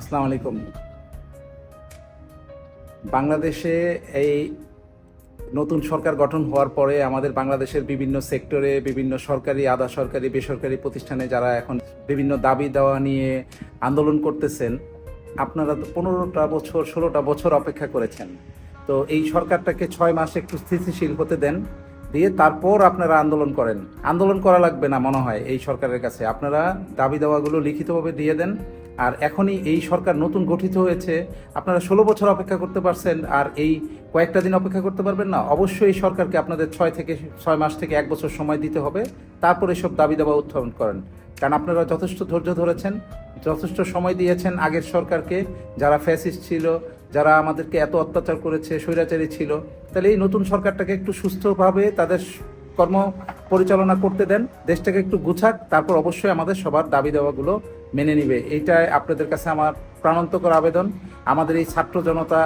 আসসালামু আলাইকুম। বাংলাদেশে এই নতুন সরকার গঠন হওয়ার পরে আমাদের বাংলাদেশের বিভিন্ন সেক্টরে, বিভিন্ন সরকারি, আধা সরকারি, বেসরকারি প্রতিষ্ঠানে যারা এখন বিভিন্ন দাবি দেওয়া নিয়ে আন্দোলন করতেছেন, আপনারা তো পনেরোটা বছর, ষোলোটা বছর অপেক্ষা করেছেন। তো এই সরকারটাকে ছয় মাস একটু স্থিতিশীল হতে দেন। দিয়ে তারপর আপনারা আন্দোলন করেন। আন্দোলন করা লাগবে না মনে হয় এই সরকারের কাছে। আপনারা দাবি দেওয়াগুলো লিখিতভাবে দিয়ে দেন। আর এখনই এই সরকার নতুন গঠিত হয়েছে। আপনারা ষোলো বছর অপেক্ষা করতে পারছেন। আর এই কয়েকটা দিন অপেক্ষা করতে পারবেন না। অবশ্যই এই সরকারকে আপনাদের ছয় থেকে ছয় মাস থেকে এক বছর সময় দিতে হবে। তারপর সব দাবি দেওয়া উত্থাপন করেন। কারণ আপনারা যথেষ্ট ধৈর্য ধরেছেন, যথেষ্ট সময় দিয়েছেন আগের সরকারকে। যারা ফ্যাসিস্ট ছিল যারা আমাদেরকে এত অত্যাচার করেছে, স্বৈরাচারী ছিল, তাহলে এই নতুন সরকারটাকে একটু সুস্থভাবে তাদের কর্ম পরিচালনা করতে দেন, দেশটাকে একটু গুছাক, তারপর অবশ্যই আমাদের সবার দাবি দেওয়াগুলো মেনে নিবে। এইটাই আপনাদের কাছে আমার প্রাণান্তকর আবেদন। আমাদের এই ছাত্র জনতা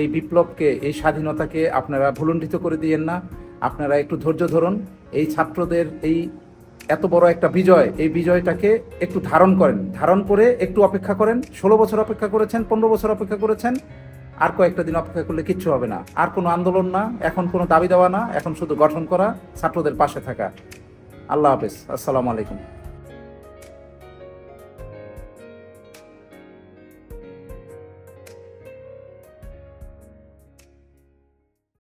এই বিপ্লবকে, এই স্বাধীনতাকে আপনারা ভুলণ্ঠিত করে দিয়েন না। আপনারা একটু ধৈর্য ধরুন। এই ছাত্রদের, এই এত বড় একটা বিজয়, এই বিজয়টাকে একটু ধারণ করেন। ধারণ করে একটু অপেক্ষা করেন। ষোলো বছর অপেক্ষা করেছেন, পনেরো বছর অপেক্ষা করেছেন। আর কয়েকটা দিন অপেক্ষা করলে কিচ্ছু হবে না। আর কোনো আন্দোলন না, এখন কোনো দাবি দেওয়া না, এখন শুধু গঠন করা, ছাত্রদের পাশে থাকা। আল্লাহ হাফেজ। আসসালামু আলাইকুম।